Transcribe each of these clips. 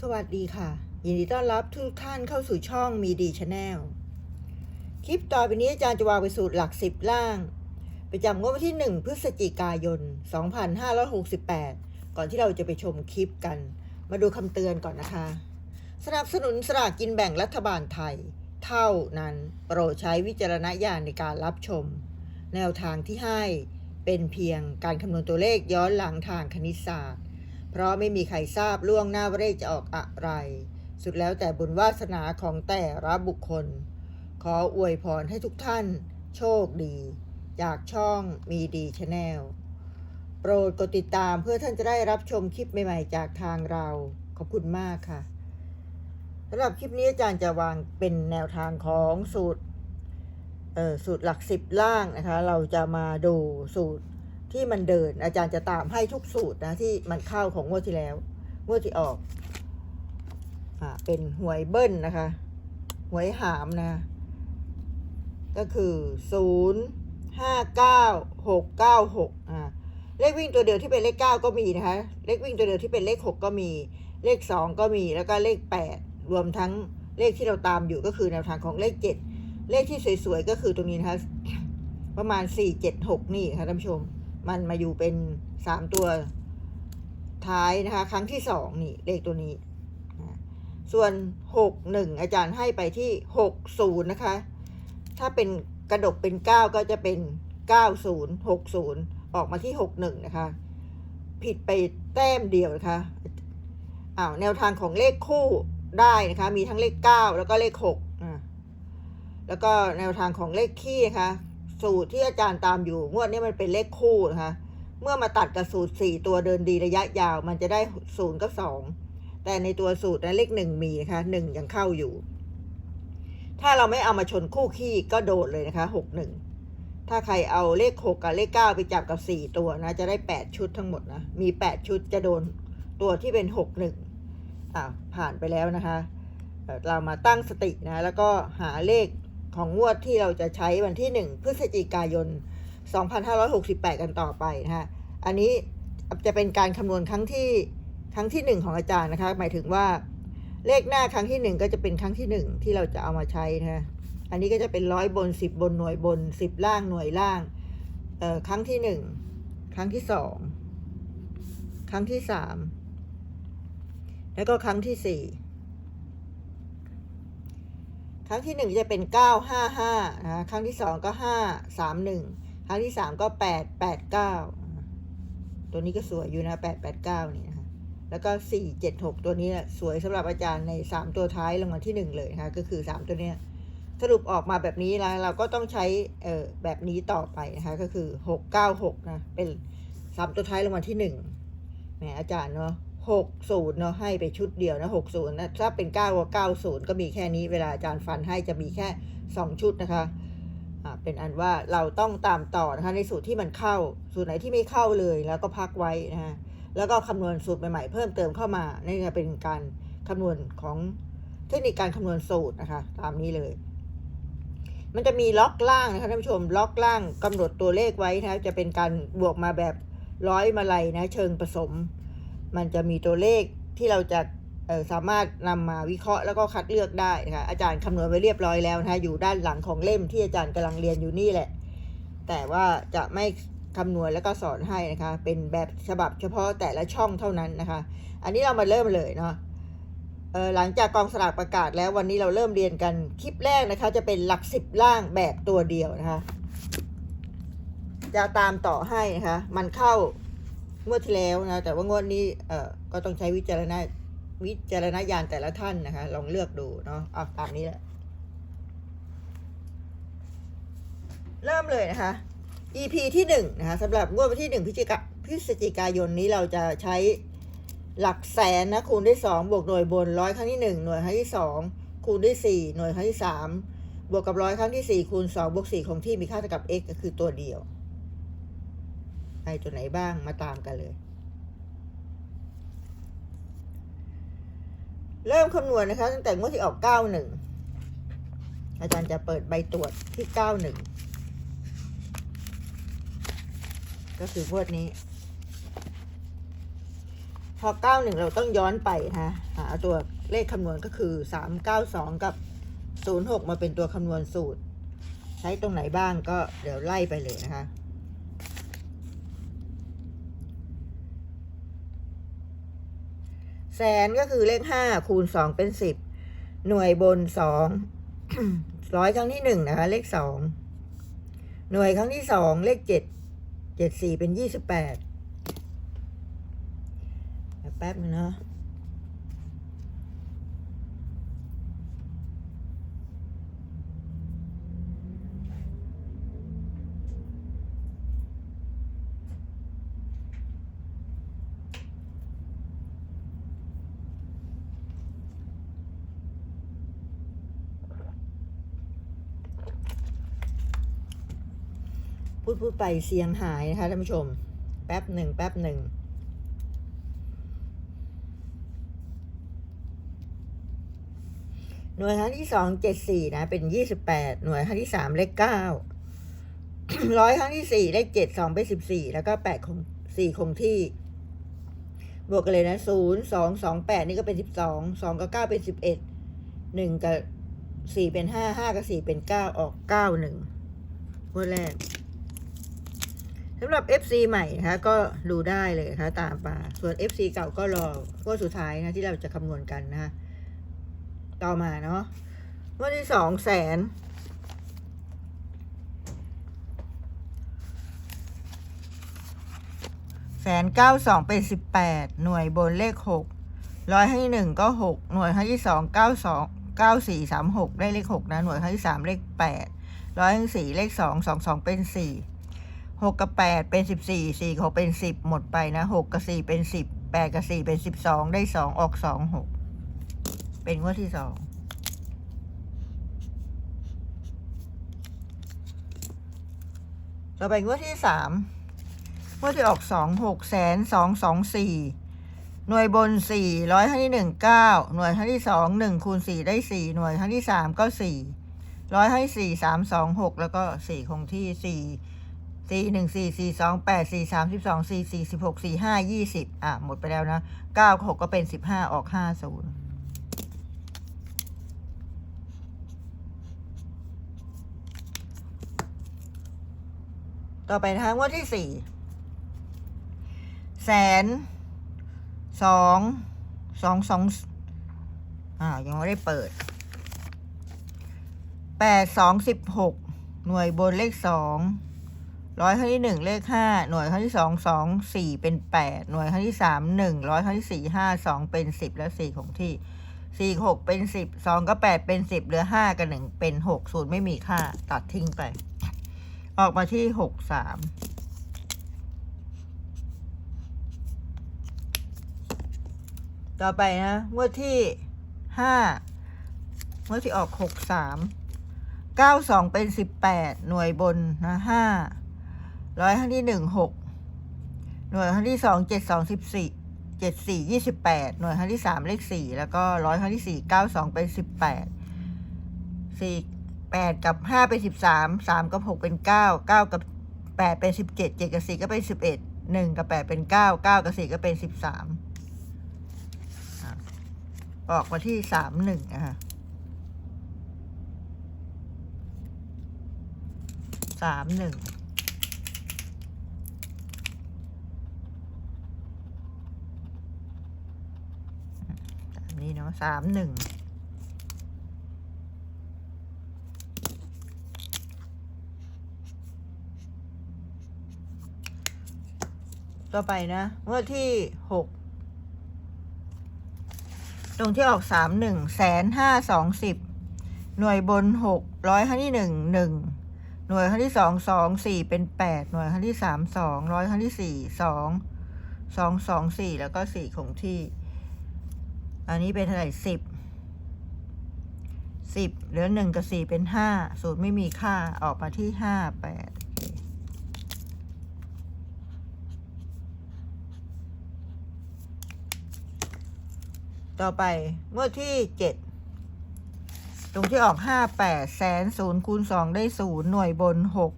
สวัสดีค่ะ ยินดีต้อนรับทุกท่านเข้าสู่ช่องมีดีชาแนลคลิปต่อไปนี้อาจารย์จะวางไปสูตรหลักสิบล่าง ประจำงวดวันที่ 1 พฤศจิกายน 2568 ก่อนที่เราจะไปชมคลิปกัน มาดูคำเตือนก่อนนะคะ สนับสนุนสลากกินแบ่งรัฐบาลไทย เท่านั้นโปรดใช้วิจารณญาณในการรับชม แนวทางที่ให้เป็นเพียงการคำนวณตัวเลขย้อนหลังทางคณิตศาสตร์ เพราะไม่มีใครทราบล่วงหน้าว่าเลขจะออกอะไร สุดแล้วแต่บุญวาสนาของแต่ละบุคคล ขออวยพรให้ทุกท่าน โชคดี จากช่องมีดีชาแนลโปรดกดติดตามเพื่อท่านจะได้รับชมคลิปใหม่ๆ จากทางเรา ขอบคุณมากค่ะสำหรับคลิปนี้อาจารย์จะวางเป็นแนวทางของสูตรสูตรหลักสิบล่างนะคะ เราจะมาดูสูตร ที่มันเดิน อาจารย์จะตามให้ทุกสูตรนะ ที่มันเข้าของงวดที่แล้วงวดที่ออกอ่าเป็นหวยเบิ้ลนะคะหวยหามนะ ก็คือศูนย์ห้าเก้าหกเก้าหกอ่าเลขวิ่งตัวเดียวที่เป็นเลขเก้าก็มีนะคะ เลขวิ่งตัวเดียวที่เป็นเลขหกก็มี เลขสองก็มี แล้วก็เลขแปดรวมทั้งเลขที่เราตามอยู่ก็คือแนวทางของเลขเจ็ดเลขที่สวยๆก็คือตรงนี้นะคะประมาณสี่เจ็ดหกนี่ค่ะท่านผู้ชม มันมาอยู่เป็นสามตัวท้ายนะคะ ครั้งที่สองนี่เลขตัวนี้ ส่วนหกหนึ่งอาจารย์ให้ไปที่หกศูนย์นะคะ ถ้าเป็นกระดกเป็นเก้าก็จะเป็นเก้าศูนย์หกศูนย์ออกมาที่หกหนึ่งนะคะ ผิดไปแต้มเดียวนะคะอ้าวแนวทางของเลขคู่ได้นะคะ มีทั้งเลขเก้าแล้วก็เลขหกอ่าแล้วก็แนวทางของเลขคี่นะคะ สูตรที่อาจารย์ตามอยู่ งวดนี้มันเป็นเลขคู่นะคะ เมื่อมาตัดกับสูตรสี่ตัวเดินดีระยะยาว มันจะได้ศูนย์กับสองแต่ในตัวสูตรนะเลขหนึ่งมีนะคะหนึ่งยังเข้าอยู่ ถ้าเราไม่เอามาชนคู่ขี้ก็โดดเลยนะคะหกหนึ่งถ้าใครเอาเลขหกกับเลขเก้าไปจับกับสี่ตัวนะ จะได้แปดชุดทั้งหมดนะ มีแปดชุดจะโดนตัวที่เป็นหกหนึ่งอ่าผ่านไปแล้วนะคะ เรามาตั้งสตินะ แล้วก็หาเลข ของงวดที่เราจะใช้วันที่ 1 พฤศจิกายน 2568 กันต่อไปนะฮะอันนี้จะเป็นการคำนวณครั้งที่ครั้งที่ 1 ของอาจารย์นะคะ หมายถึงว่าเลขหน้าครั้งที่ 1 ก็จะเป็นครั้งที่ 1 ที่เราจะเอามาใช้นะฮะอันนี้ก็จะเป็นร้อยบน 10 บนหน่วยบน 10 ล่างหน่วยล่างเอ่อครั้งที่ 1 ครั้งที่ 2 ครั้งที่ 3 แล้วก็ครั้งที่ 4 ครั้งที่หนึ่งจะเป็นเก้าห้าห้านะครั้งที่สองก็ห้าสามหนึ่งครั้งที่สามก็แปดแปดเก้าตัวนี้ก็สวยอยู่นะแปดแปดเก้านี่นะคะแล้วก็สี่เจ็ดหกตัวนี้สวยสำหรับอาจารย์ในสามตัวท้ายรางวัลที่หนึ่งเลยนะคะก็คือสามตัวเนี้ยสรุปออกมาแบบนี้แล้วเราก็ต้องใช้เอ่อแบบนี้ต่อไปนะคะก็คือหกเก้าหกนะ เป็นสามตัวท้ายรางวัลที่หนึ่งแหมอาจารย์เนาะ หกศูนย์เนาะให้ไปชุดเดียวนะหกศูนย์นะถ้าเป็นเก้าก็เก้าศูนย์ก็มีแค่นี้เวลาอาจารย์ฟันให้จะมีแค่สองชุดนะคะเป็นอันว่าเราต้องตามต่อนะคะในสูตรที่มันเข้า สูตรไหนที่ไม่เข้าเลยแล้วก็พักไว้นะคะแล้วก็คำนวณสูตรใหม่ๆเพิ่มเติมเข้ามานี่เป็นการคำนวณของเทคนิคการคำนวณสูตรนะคะ ตามนี้เลย มันจะมีล็อกล่างนะคะท่านผู้ชมล็อกล่างกำหนดตัวเลขไว้นะะจะเป็นการบวกมาแบบร้อยมาลัยนะ เชิงผสม มันจะมีตัวเลขที่เราจะสามารถนำมาวิเคราะห์แล้วก็คัดเลือกได้นะคะอาจารย์คำนวณไว้เรียบร้อยแล้วนะคะอยู่ด้านหลังของเล่มที่อาจารย์กำลังเรียนอยู่นี่แหละ แต่ว่าจะไม่คำนวณแล้วก็สอนให้นะคะ เป็นแบบฉบับเฉพาะแต่ละช่องเท่านั้นนะคะ อันนี้เรามาเริ่มเลยเนาะหลังจากกองสลากประกาศแล้ววันนี้เราเริ่มเรียนกันคลิปแรกนะคะ จะเป็นหลักสิบล่างแบบตัวเดียวนะคะ จะตามต่อให้นะคะ มันเข้า งวดที่แล้วนะแต่ว่างวดนี้เอ่อก็ต้องใช้วิจารณวิจารณญาณแต่ละท่านนะคะ ลองเลือกดูเนาะเอาตามนี้แหละเริ่มเลยนะคะ EP ที่หนึ่งนะคะสำหรับงวดวันที่หนึ่งพฤศจิกาพฤศจิกายนนี้เราจะใช้หลักแสนนะคูณด้วยสองบวกหน่วยบนร้อยครั้งที่หนึ่งหน่วยครั้งที่สองคูณด้วยสี่หน่วยครั้งที่สามบวกกับร้อยครั้งที่สี่คูณสองบวกสี่คงที่มีค่าเท่ากับ x ก็คือตัวเดียว ให้ตัวไหนบ้างมาตามกันเลย เริ่มคำนวณนะคะ ตั้งแต่งวดที่ออกเก้าหนึ่งอาจารย์จะเปิดใบตรวจที่เก้าหนึ่งก็คืองวดนี้ พอเก้าหนึ่งเราต้องย้อนไปนะคะหาตัวเลขคำนวณก็คือสามเก้าสองกับศูนย์หกมาเป็นตัวคำนวณสูตร ใช้ตรงไหนบ้างก็เดี๋ยวไล่ไปเลยนะคะ แสนก็คือเลขห้าคูณสองเป็นสิบหน่วยบนสองร้อยครั้งที่หนึ่งนะคะ เลขสองหน่วยครั้งที่สองเลขเจ็ดเจ็ดสี่เป็นยี่สิบแปดแป๊บนึงเนาะ พูดพูดไปเสียงหายนะคะท่านผู้ชม แป๊บหนึ่งแป๊บหนึ่งหน่วยครั้งที่สองเจ็ดสี่นะ เป็นยี่สิบแปดหน่วยครั้งที่สามเลขเก้าร้อยครั้งที่สี่เลขเจ็ดสองเป็นสิบสี่แล้วก็แปดคงสี่คงที่ บวกกันเลยนะศูนย์สองสองแปดนี่ก็เป็นสิบสองสองกับเก้าเป็นสิบเอ็ดหนึ่งกับสี่เป็นห้าห้ากับสี่เป็นเก้าออกเก้าหนึ่งงวดแรก สำหรับ FC ใหม่นะคะก็ดูได้เลยนะคะตามป่าส่วน FC เก่าก็รองวดสุดท้ายนะที่เราจะคำนวณกันนะคะต่อมาเนาะงวดที่สองแสนแสนเก้าสองเป็นสิบแปดหน่วยบนเลขหกร้อยให้หนึ่งก็หกหน่วยครั้ที่สองเก้าสองเก้าสี่สามหกได้เลขหกนะหน่วยครั้ที่สามเลขแปดร้อยให้สี่เลขสองสองสองเป็นสี่ หกกับแปดเป็นสิบสี่สี่กับหกเป็นสิบหมดไปนะหกกับสี่เป็นสิบแปดกับสี่เป็นสิบสองได้สองออกสองหกเป็นงวดที่สองต่อไปงวดที่สามงวดที่ออกสองหกแสนสองสองสี่หน่วยบนสี่ร้อยครั้งที่หนึ่งเก้าหน่วยครั้งที่สองหนึ่งคูณสี่ได้สี่หน่วยครั้งที่สามก็สี่ร้อยครั้งที่สี่สามสองหกแล้วก็สี่คงที่สี่ สี่หนึ่งสี่สี่สองแปดสี่สามสิบสองสี่สี่สิบหกสี่ห้ายี่สิบอะ หมดไปแล้วนะเก้าหกก็เป็นสิบห้าออกห้าศูนย์ต่อไปนะคะงวดที่สี่แสนสองสองสองอ่ายังไม่ได้เปิดแปดสองสิบหกหน่วยบนเลขสอง ร้อยครั้งที่หนึ่งเลขห้าหน่วยครั้งที่สองสองสี่เป็นแปดหน่วยครั้งที่สามหนึ่งร้อยครั้งที่สี่ห้าสองเป็นสิบแล้วสี่ของที่สี่หกเป็นสิบสองก็แปดเป็นสิบเหลือห้ากับหนึ่งเป็นหกศูนย์ไม่มีค่า ตัดทิ้งไป ออกมาที่หกสามต่อไปนะงวดที่ห้างวดที่ออกหกสามเก้าสองเป็นสิบแปดหน่วยบนนะห้า ร้อยครั้งที่หนึ่งหกหน่วยครั้งที่สองเจ็ดสองสิบสี่เจ็ดสี่ยี่สิบแปดหน่วยครั้งที่สามเลขสี่แล้วก็ร้อยครั้งที่สี่เก้าสองเป็นสิบแปดสี่แปดกับห้าเป็นสิบสามสามกับหกเป็นเก้าเก้ากับแปดเป็นสิบเจ็ดเจ็ดกับสี่ก็เป็นสิบเอ็ดหนึ่งกับแปดเป็นเก้าเก้ากับสี่ก็เป็นสิบสามออกมาที่สามหนึ่งนะคะสามหนึ่ง นี้เนาะสามหนึ่งต่อไปนะเมื่อที่หกตรงที่ออกสามหนึ่งแสนห้าสองสิบหน่วยบนหกร้อยครั้งที่หนึ่งหนึ่งหน่วยครั้งที่สองสองสี่เป็นแปดหน่วยครั้งที่สามสองร้อยครั้งที่สี่สองสองสองสี่แล้วก็สี่คงที่ อันนี้เป็นเท่าไหร่สิบสิบเหลือหนึ่งกับสี่เป็นห้าสูตรไม่มีค่าออกมาที่ห้าแปดต่อไปงวดที่เจ็ดตรงที่ออกห้าแปดแสนศูนย์คูณสองได้ศูนย์หน่วยบนหก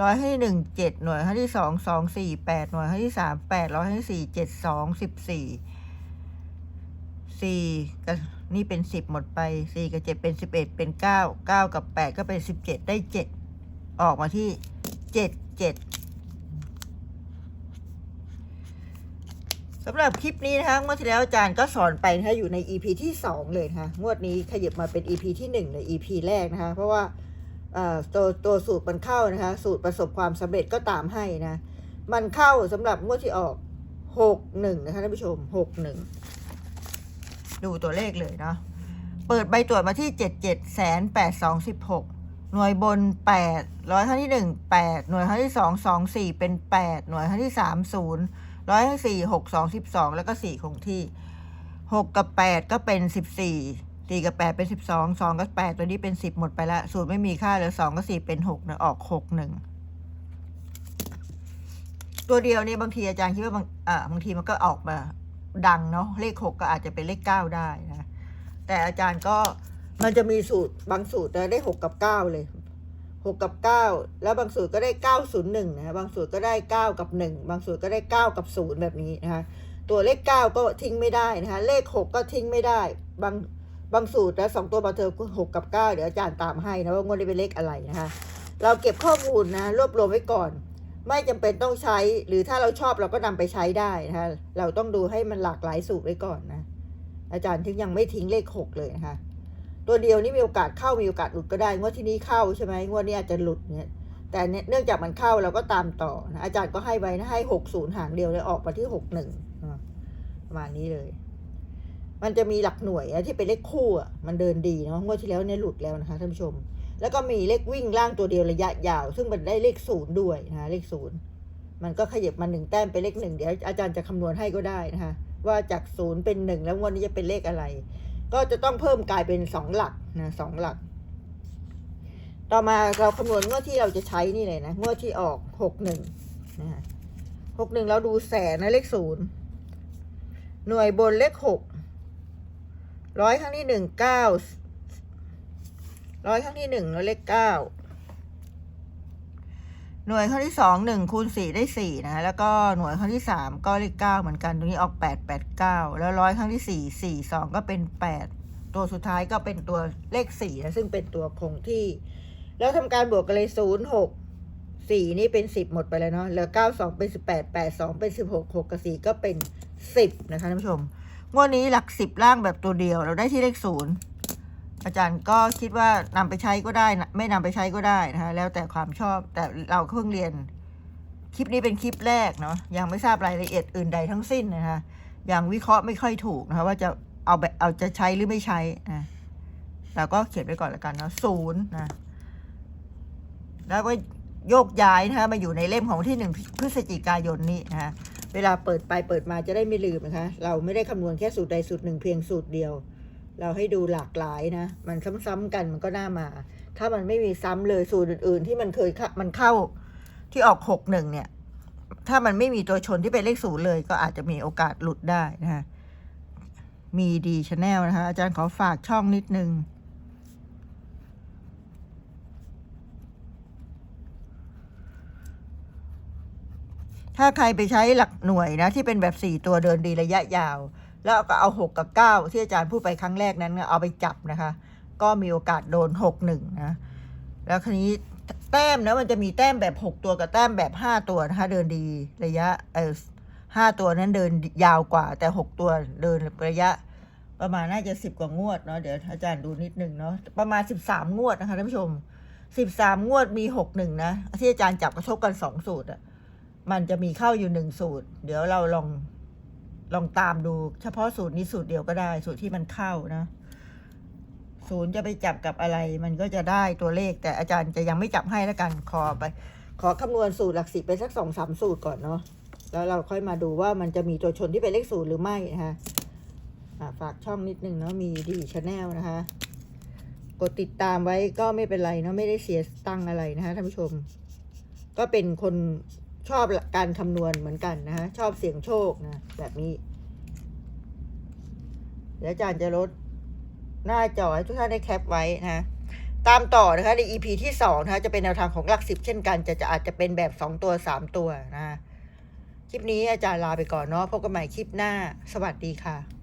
ร้อยให้หนึ่งเจ็ดหน่วยให้ที่สองสองสี่แปดหน่วยให้ที่สามแปดร้อยให้สี่เจ็ดสองสิบสี่ สี่กับนี่เป็นสิบหมดไปสี่กับเจ็ดเป็นสิบเอ็ดเป็นเก้าเก้ากับแปดก็เป็นสิบเจ็ดได้เจ็ดออกมาที่เจ็ดเจ็ดสำหรับคลิปนี้นะคะงวดที่แล้วอาจารย์ก็สอนไปนะคะอยู่ใน EP ที่สองเลยนะคะงวดนี้ขยับมาเป็น EP ที่หนึ่งใน EP แรกนะคะ เพราะว่าตัวตัวสูตรมันเข้านะคะ สูตรประสบความสำเร็จก็ตามให้นะ มันเข้าสำหรับงวดที่ออกหกหนึ่งนะคะท่านผู้ชมหกหนึ่ง ดูตัวเลขเลยเนาะเปิดใบตรวจมาที่เจ็ดเจ็ดแสนแปดสองสิบหกหน่วยบนแปดร้อยครั้งที่หนึ่งแปดหน่วยครั้งที่สองสองสี่เป็นแปดหน่วยครั้งที่สามศูนย์ร้อยครั้งสี่หกสองสิบสองแล้วก็สี่คงที่หกกับแปดก็เป็นสิบสี่สี่กับแปดเป็นสิบสองสองกับแปดตัวนี้เป็นสิบหมดไปละสูตรไม่มีค่าเหลือสองกับสี่เป็นหกนะออกหกหนึ่งตัวเดียวเนี่ยบางทีอาจารย์คิดว่าบางอ่าบางทีมันก็ออกมา ดังเนาะเลขหกก็อาจจะเป็นเลขเก้าได้นะแต่อาจารย์ก็มันจะมีสูตรบางสูตรได้หกกับเก้าเลยหกกับเก้าแล้วบางสูตรก็ได้เก้าศูนย์หนึ่งนะบางสูตรก็ได้เก้ากับหนึ่งบางสูตรก็ได้เก้ากับศูนย์แบบนี้นะคะตัวเลขเก้าก็ทิ้งไม่ได้นะคะเลขหกก็ทิ้งไม่ได้บางบางสูตรนะสองตัวบาเทอหกกับเก้าเดี๋ยวอาจารย์ตามให้นะว่างวดนี้เป็นเลขอะไรนะคะเราเก็บข้อมูลนะรวบรวมไว้ก่อน ไม่จำเป็นต้องใช้ หรือถ้าเราชอบเราก็นำไปใช้ได้นะคะเราต้องดูให้มันหลากหลายสูตรไว้ก่อนนะ อาจารย์ถึงยังไม่ทิ้งเลขหกเลยนะคะตัวเดียวนี่มีโอกาสเข้ามีโอกาสหลุดก็ได้งวดที่นี้เข้าใช่ไหมงวดนี้อาจจะหลุดเนี่ยแต่เนี่ยเนื่องจากมันเข้าเราก็ตามต่อนะอาจารย์ก็ให้ไว้นะให้หกศูนย์หางเดียวเลยออกมาที่หกหนึ่งประมาณนี้เลย มันจะมีหลักหน่วยที่เป็นเลขคู่อะมันเดินดีเนาะงวดที่แล้วเนี่ยหลุดแล้วนะคะท่านผู้ชม แล้วก็มีเลขวิ่งล่างตัวเดียวระยะยาว ซึ่งมันได้เลขศูนย์ด้วยนะคะเลขศูนย์มันก็ขยับมาหนึ่งแต้มเป็นเลขหนึ่งเดี๋ยวอาจารย์จะคำนวณให้ก็ได้นะคะว่าจากศูนย์เป็นหนึ่งแล้ววดนี้จะเป็นเลขอะไร ก็จะต้องเพิ่มกลายเป็นสองหลักนะสองหลัก ต่อมาเราคำนวณงวดที่เราจะใช้นี่เลยนะงวดที่ออกหกหนึ่งนะหกหนึ่งเราดูแสนนะเลขศูนย์หน่วยบนเลขหกร้อยครั้งที่หนึ่งเก้า ร้อยครั้งที่หนึ่งแล้วเลขเก้าหน่วยครั้งที่สองหนึ่งคูณสี่ได้สี่นะแล้วก็หน่วยครั้งที่สามก็เลขเก้าเหมือนกันตรงนี้ออกแปดแปดเก้าแล้วร้อยครั้งที่สี่สี่สองก็เป็นแปดตัวสุดท้ายก็เป็นตัวเลขสี่นะซึ่งเป็นตัวคงที่ แล้วทำการบวกกันเลยศูนย์หกสี่นี่เป็นสิบหมดไปแล้วเนาะเหลือเก้าสองเป็นสิบแปดแปดสองเป็นสิบหกหกกับสี่ก็เป็นสิบนะคะท่านผู้ชมงวดนี้หลักสิบล่างแบบตัวเดียวเราได้ที่เลขศูนย์ อาจารย์ก็คิดว่านำไปใช้ก็ได้ไม่นำไปใช้ก็ได้นะคะแล้วแต่ความชอบแต่เราเพิ่งเรียน คลิปนี้เป็นคลิปแรกเนาะยังไม่ทราบรายละเอียดอื่นใดทั้งสิ้นนะคะยังวิเคราะห์ไม่ค่อยถูกนะคะว่าจะเอาแบบเอาจะใช้หรือไม่ใช้นะเราก็เขียนไว้ก่อนล้วกันเนาะศูนย์นะแล้วก็โยกย้ายนะคะมาอยู่ในเล่มของที่หนึ่งพฤศจิกายนนี้นะคะเวลาเปิดไปเปิดมาจะได้ไม่ลืมนะคะ เราไม่ได้คำนวณแค่สูตรใดสูตรหนึ่งเพียงสูตรเดียว เราให้ดูหลากหลายนะ มันซ้ำๆกันมันก็น่ามา ถ้ามันไม่มีซ้ำเลยสูตรอื่น ๆ ที่มันเคยมันเข้าที่ออกหกหนึ่งเนี่ย ถ้ามันไม่มีตัวชนที่เป็นเลขศูนย์เลย ก็อาจจะมีโอกาสหลุดได้นะคะมีดีชาแนลนะคะอาจารย์ขอฝากช่องนิดนึงถ้าใครไปใช้หลักหน่วยนะ ที่เป็นแบบสี่ตัวเดินดีระยะยาว แล้วก็เอาหกกับเก้าที่อาจารย์พูดไปครั้งแรกนั้นเอาไปจับนะคะ ก็มีโอกาสโดนหกหนึ่งนะ แล้วครนี้แต้มนะมันจะมีแต้มแบบหกตัวกับแต้มแบบห้าตัวนะคะเดินดีระยะเออห้าตัวนั้นเดินยาวกว่า แต่หกตัวเดินระยะ ประมาณน่าจะสิบกว่างวดเนาะเดี๋ยวอาจารย์ดูนิดนึงเนาะประมาณสิบสามงวดนะคะท่านผู้ชมสิบสามงวดมีหกหนึ่งนะที่อาจารย์จับกระทบกันสองสูตรอะมันจะมีเข้าอยู่หนึ่งสูตร เดี๋ยวเราลอง ลองตามดูเฉพาะสูตรนี้สูตรเดียวก็ได้ สูตรที่มันเข้านะศูนย์จะไปจับกับอะไร มันก็จะได้ตัวเลข แต่อาจารย์จะยังไม่จับให้แล้วกันขอไป ขอคำนวณสูตรหลักสิบไปสักสองสามสูตรก่อนเนาะแล้วเราค่อยมาดูว่ามันจะมีตัวชนที่เป็นเลขศูนย์หรือไม่นะคะฝากช่องนิดนึงเนาะมีดีชาแนลนะคะ กดติดตามไว้ก็ไม่เป็นไรเนาะไม่ได้เสียตังอะไรนะคะท่านผู้ชม ก็เป็นคน ชอบการคำนวณเหมือนกันนะฮะชอบเสี่ยงโชคนะแบบนี้เดี๋ยวอาจารย์จะลดหน้าจอให้ทุกท่านได้แคปไว้นะตามต่อนะคะใน EP ที่สองนะคะจะเป็นแนวทางของหลักสิบเช่นกัน จะจะอาจจะเป็นแบบสองตัวสามตัวนะคลิปนี้อาจารย์ลาไปก่อนเนาะพบกันใหม่คลิปหน้า สวัสดีค่ะ